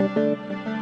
Música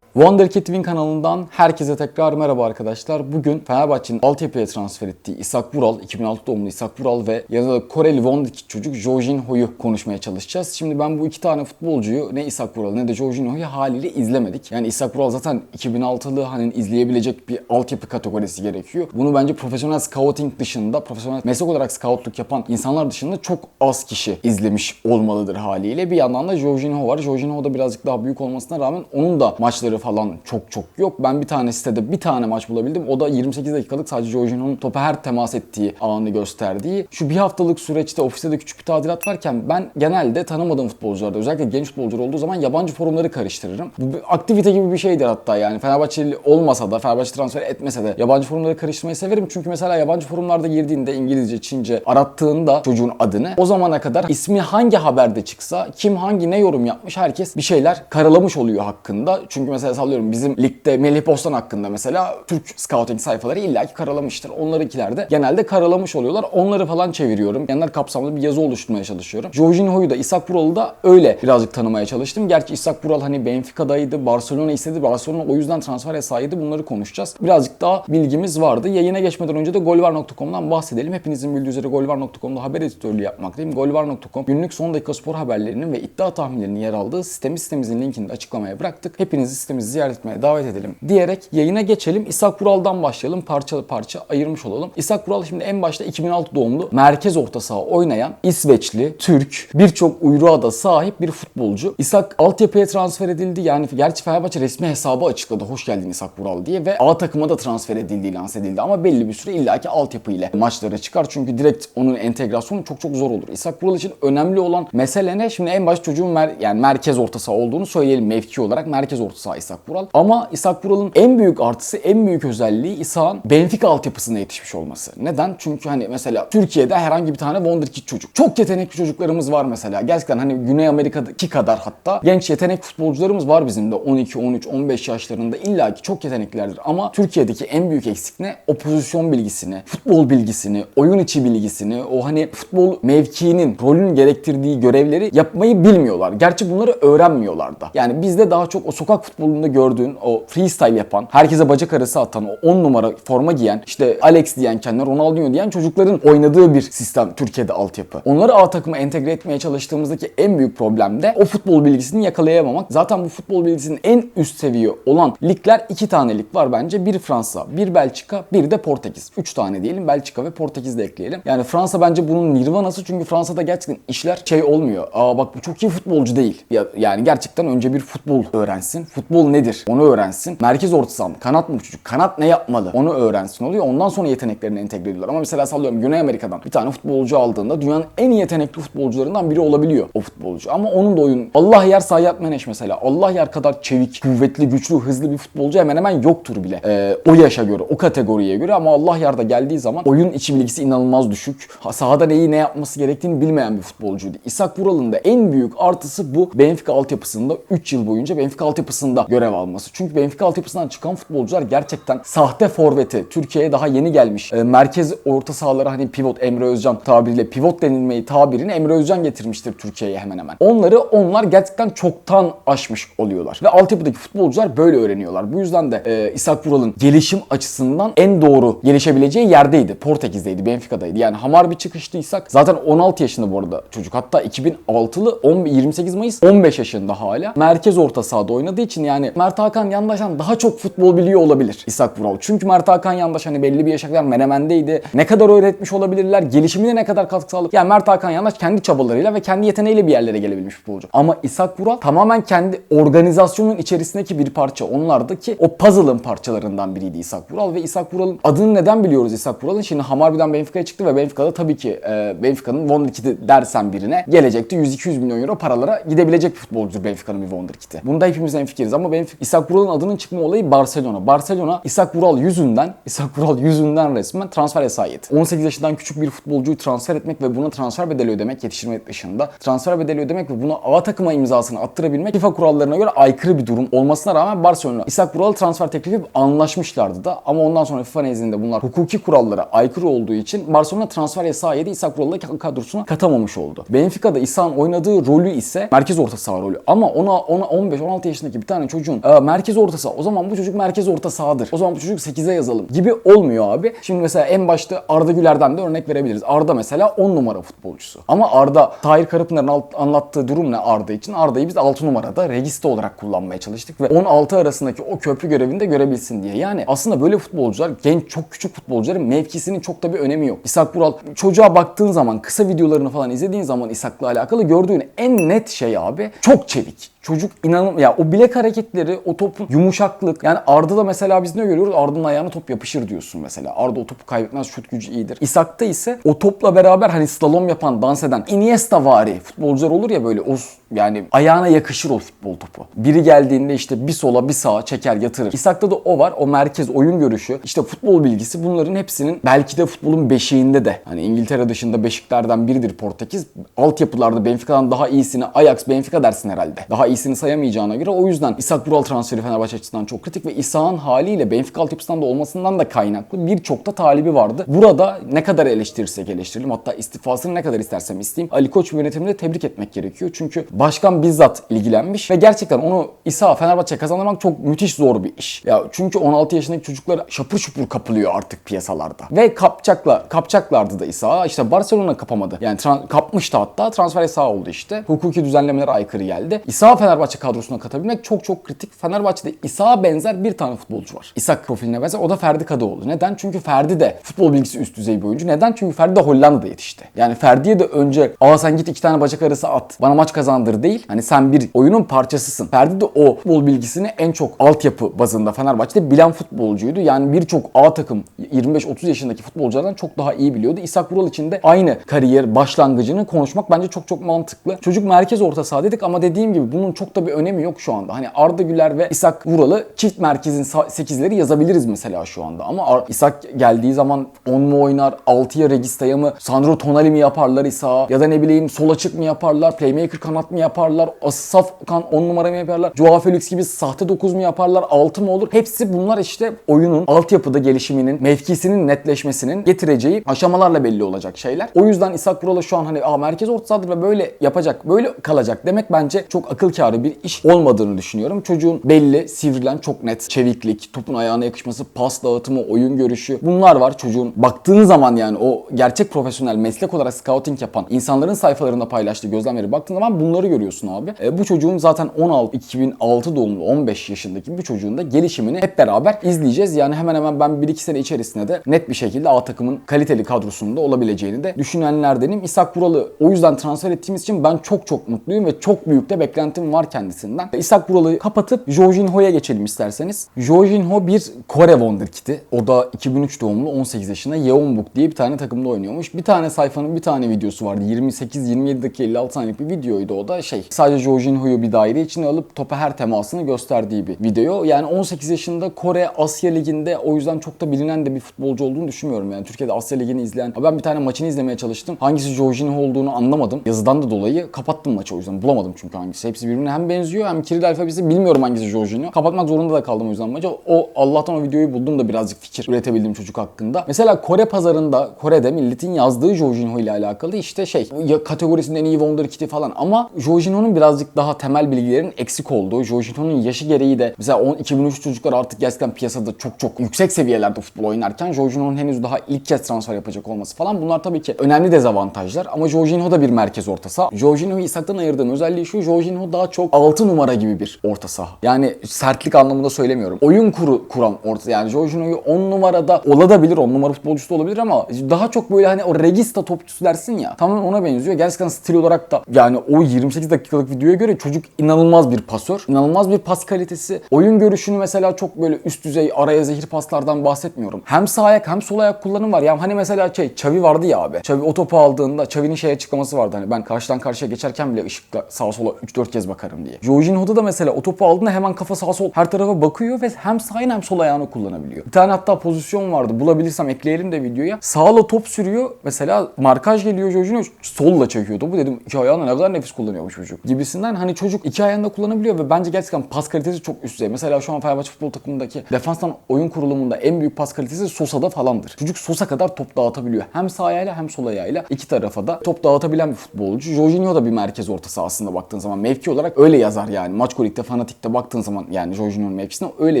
Wonderkid Win kanalından herkese tekrar merhaba arkadaşlar. Bugün Fenerbahçe'nin altyapıya transfer ettiği İshak Vural, 2006 doğumlu İshak Vural ve yanında Koreli Wonderkid çocuk Jorginho'yu konuşmaya çalışacağız. Şimdi ben bu iki tane futbolcuyu ne İshak Vural ne de Jorginho'yu haliyle izlemedik. Yani İshak Vural zaten 2006'lı hani izleyebilecek bir altyapı kategorisi gerekiyor. Bunu bence profesyonel scouting dışında, profesyonel meslek olarak scoutluk yapan insanlar dışında çok az kişi izlemiş olmalıdır haliyle. Bir yandan da Jorginho var. Jorginho da birazcık daha büyük olmasına rağmen onun da maçları falan çok çok yok. Ben bir tane sitede bir tane maç bulabildim. O da 28 dakikalık sadece Jorginho'nun topa her temas ettiği anı gösterdiği. Şu bir haftalık süreçte ofiste de küçük bir tadilat varken ben genelde tanımadığım futbolcularda özellikle genç futbolcular olduğu zaman yabancı forumları karıştırırım. Bu bir aktivite gibi bir şeydir hatta yani. Fenerbahçeli olmasa da, Fenerbahçe transfer etmese de yabancı forumları karıştırmayı severim. Çünkü mesela yabancı forumlarda girdiğinde İngilizce, Çince arattığında çocuğun adını o zamana kadar ismi hangi haberde çıksa, kim hangi ne yorum yapmış herkes bir şeyler karalamış oluyor hakkında. Çünkü mesela sallıyorum bizim ligde Melih Bostan hakkında mesela Türk scouting sayfaları illaki karalamıştır. Onlarınkiler de genelde karalamış oluyorlar. Onları falan çeviriyorum. Genel kapsamlı bir yazı oluşturmaya çalışıyorum. Jorginho'yu da İshak Vural'ı da öyle birazcık tanımaya çalıştım. Gerçi İshak Vural hani Benfica'daydı, Barcelona istedi. Barcelona o yüzden transfer yasağıydı. Bunları konuşacağız. Birazcık daha bilgimiz vardı. Yayına geçmeden önce de golvar.com'dan bahsedelim. Hepinizin bildiği üzere golvar.com'da haber editörlüğü yapmaktayım. Golvar.com günlük son dakika spor haberlerinin ve iddia tahminlerinin yer aldığı sistemi sitemizin linkini de açıklamaya bıraktık. Hepinizi sitemizi ziyaret etmeye davet edelim diyerek yayına geçelim. İshak Vural'dan başlayalım. Parça parça ayırmış olalım. İshak Vural şimdi en başta 2006 doğumlu merkez orta saha oynayan İsveçli, Türk, birçok uyruğa da sahip bir futbolcu. İshak altyapıya transfer edildi. Yani gerçi Fenerbahçe resmi hesabı açıkladı. Hoş geldin İshak Vural diye ve A takıma da transfer edildiği lanse edildi. Ama belli bir süre illaki altyapı ile maçlara çıkar. Çünkü direkt onun entegrasyonu çok çok zor olur. İshak Vural için önemli olan mesele ne? Şimdi en baş çocuğun mer yani merkez orta saha olduğunu söyleyelim mevki olarak. Merkez orta saha İshak Vural. Ama İshak Vural'ın en büyük artısı, en büyük özelliği İshak'ın Benfica altyapısına yetişmiş olması. Neden? Çünkü hani mesela Türkiye'de herhangi bir tane Wonderkid çocuk. Çok yetenekli çocuklarımız var mesela. Gerçekten hani Güney Amerika'daki kadar hatta genç yetenek futbolcularımız var bizim de 12, 13, 15 yaşlarında illaki çok yeteneklilerdir. Ama Türkiye'deki en büyük eksik ne? O pozisyon bilgisini, futbol bilgisini, oyun içi bilgisini, o hani futbol mevkiinin, rolün gerektirdiği görevleri yapmayı bilmiyorlar. Gerçi bunları öğrenmiyorlar da. Yani bizde daha çok o sokak futbolunda gördüğün o freestyle yapan, herkese bacak arası atan, o 10 numara forma giyen, işte Alex diyen kendine, Ronaldinho diyen çocukların oynadığı bir sistem Türkiye'de altyapı. Onları A takıma entegre etmeye çalıştığımızdaki en büyük problem de o futbol bilgisini yakalayamamak. Zaten bu futbol bilgisinin en üst seviye olan ligler iki tane lig var bence. Bir Fransa, bir Belçika, bir de Portekiz. Üç tane diyelim. Belçika ve Portekiz de ekleyelim. Yani Fransa bence bunun nirvanası çünkü Fransa'da gerçekten işler şey olmuyor. Aa bak bu çok iyi futbolcu değil. Ya, yani gerçekten önce bir futbol öğrensin. Futbol nedir? Onu öğrensin. Merkez orta mı? Kanat mı bu çocuk? Kanat ne yapmalı? Onu öğrensin oluyor. Ondan sonra yeteneklerini entegre ediyorlar. Ama mesela sallıyorum Güney Amerika'dan bir tane futbolcu aldığında dünyanın en yetenekli futbolcularından biri olabiliyor o futbolcu. Ama onun da oyun Allah yer Sayyat Meneş mesela. Allah yer kadar çevik, kuvvetli, güçlü, hızlı bir futbolcu hemen hemen yoktur bile. Ee, o yaşa göre, o kategoriye göre ama Allah yarda geldiği zaman oyun içi bilgisi inanılmaz düşük. Ha, sahada neyi ne yapması gerektiğini bilmeyen bir futbolcuydu. İshak Vural'ın da en büyük artısı bu Benfica altyapısında 3 yıl boyunca Benfica altyapısında görev alması. Çünkü Benfica altyapısından çıkan futbolcular gerçekten sahte forveti. Türkiye'ye daha yeni gelmiş. E, merkez orta sahalara hani pivot Emre Özcan tabiriyle pivot denilmeyi tabirini Emre Özcan getirmiştir Türkiye'ye hemen hemen. Onları onlar gerçekten çoktan aşmış oluyorlar. Ve altyapıdaki futbolcular böyle öğreniyorlar. Bu yüzden de e, İshak Vural'ın gelişim açısından en doğru gelişebileceği yerdeydi. Portekiz'deydi, Benfica'daydı. Yani hamar bir çıkıştı İshak. Zaten 16 yaşında bu arada çocuk. Hatta 2006'lı 28 Mayıs 15 yaşında hala. Merkez orta sahada oynadığı için yani Mert Hakan Yandaş'tan daha çok futbol biliyor olabilir İshak Vural. Çünkü Mert Hakan Yandaş hani belli bir yaşa kadar Menemen'deydi. Ne kadar öğretmiş olabilirler, gelişimine ne kadar katkı sağladı. Yani Mert Hakan Yandaş kendi çabalarıyla ve kendi yeteneğiyle bir yerlere gelebilmiş futbolcu. Ama İshak Vural tamamen kendi organizasyonun içerisindeki bir parça. Onlardaki o puzzle'ın parçalarından biriydi İshak Vural ve İshak Vural'ın adını neden biliyoruz İshak Vural'ın? Şimdi Hamarby'den Benfica'ya çıktı ve Benfica'da tabii ki e, Benfica'nın Wonderkid'i dersen birine gelecekte 100-200 milyon euro paralara gidebilecek bir futbolcudur Benfica'nın bir Wonderkid'i. Bunda hepimiz hemfikiriz ama Benfica, İshak Vural'ın adının çıkma olayı Barcelona. Barcelona İshak Vural yüzünden, İshak Vural yüzünden resmen transfer yasağı yedi. 18 yaşından küçük bir futbolcuyu transfer etmek ve buna transfer bedeli ödemek yetiştirme dışında transfer bedeli ödemek ve buna A takıma imzasını attırabilmek FIFA kurallarına göre aykırı bir durum olmasına rağmen Barcelona İshak Vural transfer teklifi anlaşmışlardı da ama ondan sonra FIFA nezdinde bunlar hukuki kurallara aykırı olduğu için Barcelona transfer yasağı yedi İshak Vural'ı kadrosuna katamamış oldu. Benfica'da İshak'ın oynadığı rolü ise merkez orta saha rolü. Ama ona ona 15-16 yaşındaki bir tane çocuğun e, merkez orta saha o zaman bu çocuk merkez orta sahadır. O zaman bu çocuk 8'e yazalım gibi olmuyor abi. Şimdi mesela en başta Arda Güler'den de örnek verebiliriz. Arda mesela 10 numara futbolcusu. Ama Arda Tahir Karapınar'ın anlattığı durum ne Arda için? Arda'yı biz 6 numarada registe olarak kullanmaya çalıştık ve 16 arasındaki o köprü görevini de görebilsin diye. Yani aslında böyle futbolcular genç çok küçük futbolcuların mevkisinin çok da bir önemi yok. İshak Vural çocuğa baktığın zaman kısa videolarını falan izlediğin zaman İshak'la alakalı gördüğün en net şey abi çok çevik. Çocuk inanın ya o bilek hareketleri, o topun yumuşaklık. Yani Arda'da mesela biz ne görüyoruz? Arda'nın ayağına top yapışır diyorsun mesela. Arda o topu kaybetmez, şut gücü iyidir. İshak'ta ise o topla beraber hani slalom yapan, dans eden Iniesta vari futbolcular olur ya böyle o yani ayağına yakışır o futbol topu. Biri geldiğinde işte bir sola bir sağa çeker yatırır. İshak'ta da o var. O merkez oyun görüşü, işte futbol bilgisi bunların hepsinin belki de futbolun beşiğinde de. Hani İngiltere dışında beşiklerden biridir Portekiz. Altyapılarda Benfica'dan daha iyisini Ajax, Benfica dersin herhalde. Daha iyisini sayamayacağına göre o yüzden İshak Vural transferi Fenerbahçe açısından çok kritik ve İshak'ın haliyle Benfica altyapısından da olmasından da kaynaklı birçok da talibi vardı. Burada ne kadar eleştirirsek eleştirelim hatta istifasını ne kadar istersem isteyeyim Ali Koç yönetimini tebrik etmek gerekiyor. Çünkü başkan bizzat ilgilenmiş ve gerçekten onu İsa Fenerbahçe'ye kazandırmak çok müthiş zor bir iş. Ya çünkü 16 yaşındaki çocuklar şapur şupur kapılıyor artık piyasalarda. Ve kapacaklar, kapacaklardı da İsa. İşte Barcelona kapamadı. Yani kapmıştı hatta transfer yasağı oldu işte. Hukuki düzenlemelere aykırı geldi. İsa Fenerbahçe kadrosuna katabilmek çok çok kritik. Fenerbahçe'de İsa benzer bir tane futbolcu var. İsa profiline benzer. O da Ferdi Kadıoğlu. Neden? Çünkü Ferdi de futbol bilgisi üst düzey bir oyuncu. Neden? Çünkü Ferdi de Hollanda'da yetişti. Yani Ferdi'ye de önce aa sen git iki tane bacak arası at. Bana maç kazandır değil. Hani sen bir oyunun parçasısın. Ferdi de o futbol bilgisini en çok altyapı bazında Fenerbahçe'de bilen futbolcuydu. Yani birçok A takım 25-30 yaşındaki futbolculardan çok daha iyi biliyordu. İshak Vural için de aynı kariyer başlangıcını konuşmak bence çok çok mantıklı. Çocuk merkez orta saha dedik ama dediğim gibi bunun çok da bir önemi yok şu anda. Hani Arda Güler ve İshak Vural'ı çift merkezin 8'leri yazabiliriz mesela şu anda. Ama İshak geldiği zaman 10 mu oynar, 6'ya Regista'ya mı, Sandro Tonali mi yaparlar İshak'a ya da ne bileyim sol açık mı yaparlar, playmaker kanat mı yaparlar, saf kan 10 numara mı yaparlar, Joao Felix gibi sahte 9 mu yaparlar, 6 mı olur? Hepsi bunlar işte oyunun altyapıda gelişiminin, mevkisinin netleşmesinin getireceği aşamalarla belli olacak şeyler. O yüzden İshak Vural'a şu an hani Aa, merkez orta sahadır ve böyle yapacak, böyle kalacak demek bence çok akıl kârı bir iş olmadığını düşünüyorum. Çocuğun belli, sivrilen, çok net çeviklik, topun ayağına yakışması, pas dağıtımı, oyun görüşü bunlar var. Çocuğun baktığın zaman yani o gerçek profesyonel meslek olarak scouting yapan insanların sayfalarında paylaştığı gözlemleri baktığın zaman bunları görüyorsun abi. E, bu çocuğun zaten 16 2006 doğumlu 15 yaşındaki bir çocuğun da gelişimini hep beraber izleyeceğiz. Yani hemen hemen ben 1-2 sene içerisinde de net bir şekilde A takımın kaliteli kadrosunda olabileceğini de düşünenlerdenim. İshak Vural'ı o yüzden transfer ettiğimiz için ben çok çok mutluyum ve çok büyük de beklentim var kendisinden. İshak Vural'ı kapatıp Jorginho'ya geçelim isterseniz. Jorginho bir Kore Wonderkid'i. O da 2003 doğumlu 18 yaşında Yeonbuk diye bir tane takımda oynuyormuş. Bir tane sayfanın bir tane videosu vardı. 28-27 dakika 56 saniyelik bir videoydu o da şey. Sadece Jorginho'yu bir daire içine alıp topa her temasını gösterdiği bir video. Yani 18 yaşında Kore Asya Ligi'nde o yüzden çok da bilinen de bir futbolcu olduğunu düşünmüyorum. Yani Türkiye'de Asya Ligi'ni izleyen. Ben bir tane maçını izlemeye çalıştım. Hangisi Jorginho olduğunu anlamadım. Yazıdan da dolayı kapattım maçı o yüzden. Bulamadım çünkü hangisi. Hepsi birbirine hem benziyor hem Kiril alfabesi bilmiyorum hangisi Jorginho. Kapatmak zorunda da kaldım o yüzden maçı. O Allah'tan o videoyu buldum da birazcık fikir üretebildim çocuk hakkında. Mesela Kore pazarında Kore'de milletin yazdığı Jorginho ile alakalı işte şey ya kategorisinde en iyi Wonderkid'i falan ama Jorginho'nun birazcık daha temel bilgilerin eksik olduğu. Jorginho'nun yaşı gereği de mesela 10 2003 çocuklar artık gerçekten piyasada çok çok yüksek seviyelerde futbol oynarken Jorginho'nun henüz daha ilk kez transfer yapacak olması falan bunlar tabii ki önemli dezavantajlar ama Jorginho da bir merkez orta saha. Jorginho'yu İshak'tan ayırdığım özelliği şu Jorginho daha çok 6 numara gibi bir orta saha. Yani sertlik anlamında söylemiyorum. Oyun kuru kuran orta yani Jorginho'yu 10 numarada olabilir 10 numara futbolcusu da olabilir ama daha çok böyle hani o regista topçusu dersin ya tamamen ona benziyor. Gerçekten stil olarak da yani o 28 dakikalık videoya göre çocuk inanılmaz bir pasör. inanılmaz bir pas kalitesi. Oyun görüşünü mesela çok böyle üst düzey araya zehir paslardan bahsetmiyorum. Hem sağ ayak hem sol ayak kullanım var. Yani hani mesela şey Xavi vardı ya abi. Xavi o topu aldığında Xavi'nin şey açıklaması vardı hani ben karşıdan karşıya geçerken bile ışıkla sağa sola 3-4 kez bakarım diye. Jorginho'da da mesela o topu aldığında hemen kafa sağ sol her tarafa bakıyor ve hem sağ hem sol ayağını kullanabiliyor. Bir tane hatta pozisyon vardı. Bulabilirsem ekleyelim de videoya. Sağla top sürüyor. Mesela markaj geliyor Jorginho solla çekiyor topu. Dedim iki ayağını ne kadar nefis kullanıyormuş çocuk. Gibisinden hani çocuk iki ayağında kullanabiliyor ve bence gerçekten pas kalitesi çok üst düzey. Mesela şu an Fenerbahçe futbol takımındaki defanstan oyun kurulumunda en büyük pas kalitesi Sosa'da falandır. Çocuk Sosa kadar top dağıtabiliyor. Hem sağ ayağıyla hem sol ayağıyla iki tarafa da top dağıtabilen bir futbolcu. Jorginho da bir merkez ortası aslında baktığın zaman. Mevki olarak öyle yazar yani. Maç Golik'te, Fanatik'te baktığın zaman yani Jorginho'nun mevkisine öyle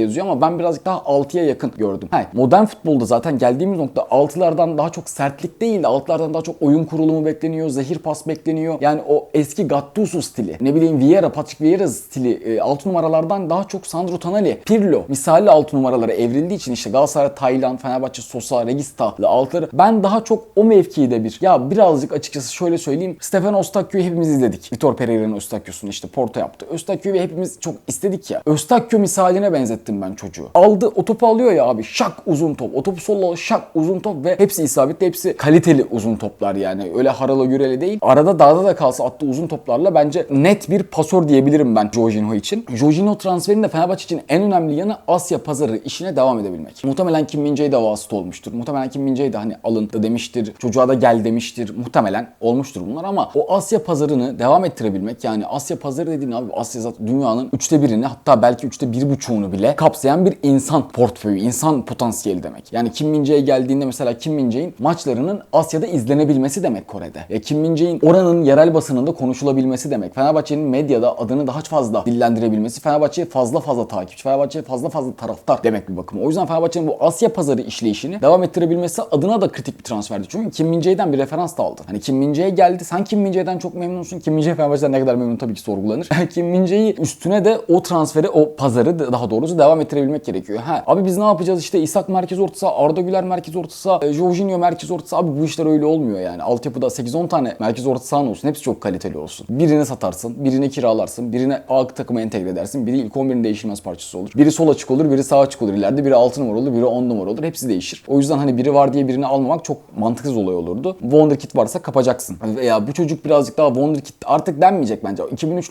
yazıyor ama ben birazcık daha 6'ya yakın gördüm. He, modern futbolda zaten geldiğimiz nokta 6'lardan daha çok sertlik değil de 6'lardan daha çok oyun kurulumu bekleniyor. Zehir pas bekleniyor. Yani o eski Gattuso stili. Ne bileyim Vieira, Patrick Vieira stili 6 numaralardan daha çok Sandro Tonali, Pirlo misali 6 numaralara evrildiği için işte Galatasaray, Taylan, Fenerbahçe, Sosa, Regista'lı altları ben daha çok o mevkide bir ya birazcık açıkçası şöyle söyleyeyim Stefan Ostakio'yu hepimiz izledik. Vitor Pereira'nın Ostakio'sunu işte Porto yaptı. Ostakio'yu hepimiz çok istedik ya. Ostakio misaline benzettim ben çocuğu. Aldı o topu alıyor ya abi şak uzun top. O topu solla şak uzun top ve hepsi isabetli hepsi kaliteli uzun toplar yani. Öyle harala güreli değil. Arada dağda da kalsa attığı uzun toplarla bence net bir pasör diyebilirim ben Jorginho için. Jorginho transferinde Fenerbahçe için en önemli yanı Asya pazarı işine devam edebilmek. Muhtemelen Kim Min-jae de vasıta olmuştur. Muhtemelen Kim Min-jae de hani alın da demiştir. Çocuğa da gel demiştir. Muhtemelen olmuştur bunlar ama o Asya pazarını devam ettirebilmek yani Asya pazarı dediğin abi Asya zaten dünyanın üçte birini hatta belki üçte bir buçuğunu bile kapsayan bir insan portföyü, insan potansiyeli demek. Yani Kim Min-jae geldiğinde mesela Kim Min-jae'in maçlarının Asya'da izlenebilmesi demek Kore'de. E Kim Min-jae'in oranın yerel basınında konuşulabilmesi demek. Fenerbahçe'nin medyada adını daha fazla dillendirebilmesi, Fenerbahçe'ye fazla fazla takipçi, Fenerbahçe'ye fazla fazla taraftar demek bir bakıma. O yüzden Fenerbahçe'nin bu Asya pazarı işleyişini devam ettirebilmesi adına da kritik bir transferdi. Çünkü Kim Min-jae'den bir referans da aldı. Hani Kim Min-jae geldi. Sen Kim Min-jae'den çok memnunsun. Kim Min-jae Fenerbahçe'den ne kadar memnun tabii ki sorgulanır. Kim Min-jae'yi üstüne de o transferi, o pazarı daha doğrusu devam ettirebilmek gerekiyor. Ha, abi biz ne yapacağız işte İshak merkez ortası, Arda Güler merkez ortası, e, Jorginho merkez ortası. Abi bu işler öyle olmuyor yani. Altyapıda 8-10 tane merkez orta sahan olsun. Hepsi çok kaliteli olsun. Birini satarsın, birini kiralarsın, birini A takıma entegre edersin. Biri ilk 11'in değişilmez parçası olur. Biri sol açık olur, biri sağ açık olur. İleride biri 6 numara olur, biri 10 numara olur. Hepsi değişir. O yüzden hani biri var diye birini almamak çok mantıksız olay olurdu. Wonderkid varsa kapacaksın. Veya bu çocuk birazcık daha Wonderkid artık denmeyecek bence.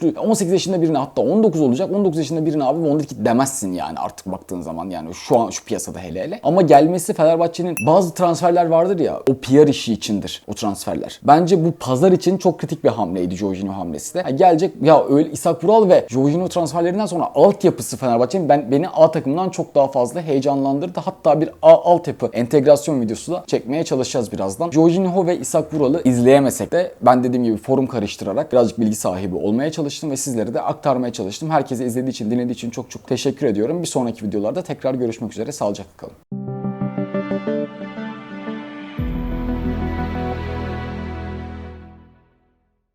2003'lü 18 yaşında birine hatta 19 olacak. 19 yaşında birine abi Wonderkid demezsin yani artık baktığın zaman yani şu an şu piyasada hele hele. Ama gelmesi Fenerbahçe'nin bazı transferler vardır ya o PR işi içindir o transferler. Bence bu pazar için çok kritik bir hamleydi Jorginho hamlesi de. Ha, gelecek ya öyle İshak Vural ve Jorginho transferlerinden sonra altyapısı Fenerbahçe'nin ben beni A takımından çok daha fazla heyecanlandırdı. Hatta bir A altyapı entegrasyon videosu da çekmeye çalışacağız birazdan. Jorginho ve İshak Vural'ı izleyemesek de ben dediğim gibi forum karıştırarak birazcık bilgi sahibi olmaya çalıştım ve sizlere de aktarmaya çalıştım. Herkese izlediği için, dinlediği için çok çok teşekkür ediyorum. Bir sonraki videolarda tekrar görüşmek üzere. Sağlıcakla kalın.